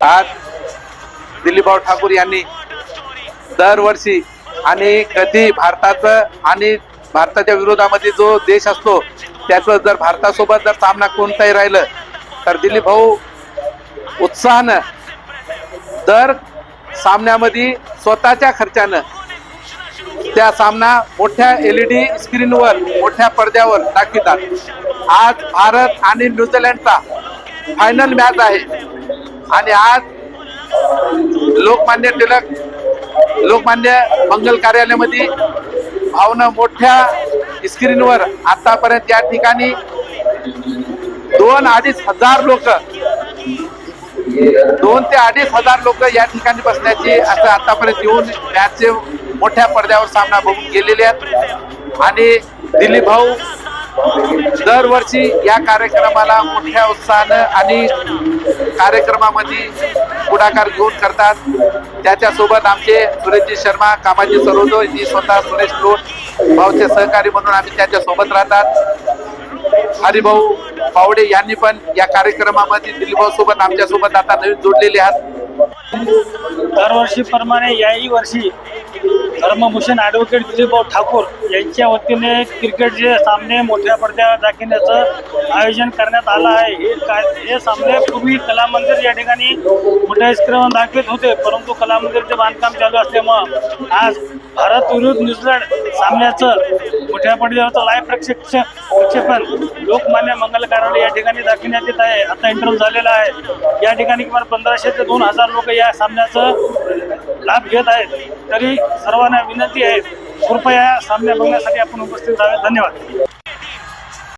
आज दिलीपभाऊ ठाकूर यांनी दरवर्षी आणि कधी भारताचं आणि भारताच्या विरोधामध्ये जो देश असतो त्याचं जर भारतासोबत जर सामना कोणताही राहिलं तर दिलीप भाऊ उत्साहानं दर सामन्यामध्ये स्वतःच्या खर्चानं त्या सामना मोठ्या एल ई डी स्क्रीनवर मोठ्या पडद्यावर दाखवितात. आज भारत आणि न्यूझीलंडचा फायनल मॅच आहे. आणि आज लोकमान्य टिळक लोकमान्य मंगल कार्यालयामध्ये भावना मोठ्या स्क्रीनवर आतापर्यंत या ठिकाणी दोन अडीच हजार लोक दोन ते अडीच हजार लोक या ठिकाणी बसण्याची असं आतापर्यंत येऊन मॅचचे मोठ्या पडद्यावर सामना बघून गेलेले आहेत. आणि दिलीप भाऊ दरवर्षी या कार्यक्रमाला मोठ्या उत्साहानं आणि कार्यक्रमामध्ये पुढाकार घेऊन करतात. त्याच्यासोबत आमचे सुरेशजी शर्मा कामाजी सरोदो जी स्वतः सुरेश लोट भाऊचे सहकारी म्हणून आम्ही त्यांच्यासोबत राहतात. हरिभाऊ पावडे यांनी पण या कार्यक्रमामध्ये दिलीपभाऊ सोबत आमच्यासोबत आता नवीन जोडलेले आहेत. दरवर्षीप्रमाणे याही वर्षी धर्मभूषण ॲडव्होकेट दिलीपभाऊ ठाकूर यांच्या वतीने क्रिकेटचे सामने मोठ्या पडद्यावर दाखवण्याचं आयोजन करण्यात आलं आहे. हे काय हे सामने पूर्वी कला मंदिर या ठिकाणी मोठ्या स्क्रीनवर दाखवत होते परंतु कला मंदिरचे बांधकाम चालू असल्यामुळं आज भारत विरुद्ध न्यूझीलंड सामन्याचं मोठ्या पडद्यावरचं लाईव्ह प्रक्षेक्ष प्रक्षेपण लोकमान्य मंगल कार्यालय या ठिकाणी दाखवण्यात येत आहे. आता इंटरव्ह्यू झालेला आहे. या ठिकाणी किमान पंधराशे ते दोन हजार लोक या सामन्याचं लाभ घेत आहेत. तरी सर्वांना विनंती आहे कृपया सामन्या बघण्यासाठी आपण उपस्थित राहावे. धन्यवाद.